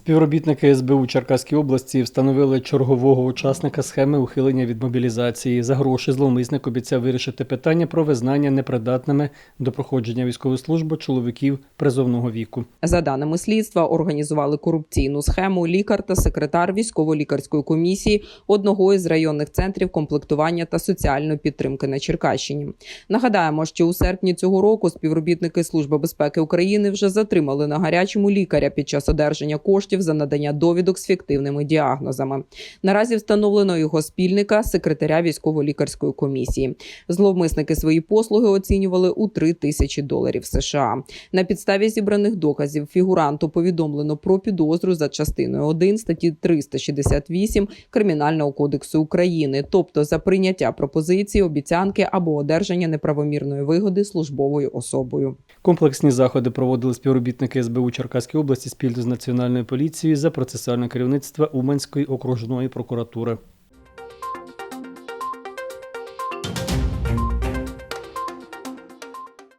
Співробітники СБУ Черкаській області встановили чергового учасника схеми ухилення від мобілізації. За гроші зловмисник обіцяв вирішити питання про визнання непридатними до проходження військової служби чоловіків призовного віку. За даними слідства, організували корупційну схему лікар та секретар військово-лікарської комісії одного із районних центрів комплектування та соціальної підтримки на Черкащині. Нагадаємо, що у серпні цього року співробітники Служби безпеки України вже затримали на гарячому лікаря під час одержання коштів за надання довідок з фіктивними діагнозами. Наразі встановлено його спільника, секретаря військово-лікарської комісії. Зловмисники свої послуги оцінювали у 3 тисячі доларів США. На підставі зібраних доказів фігуранту повідомлено про підозру за частиною 1 статті 368 Кримінального кодексу України, тобто за прийняття пропозиції, обіцянки або одержання неправомірної вигоди службовою особою. Комплексні заходи проводили співробітники СБУ Черкаської області спільно з Національною поліцією за процесуальне керівництво Уманської окружної прокуратури.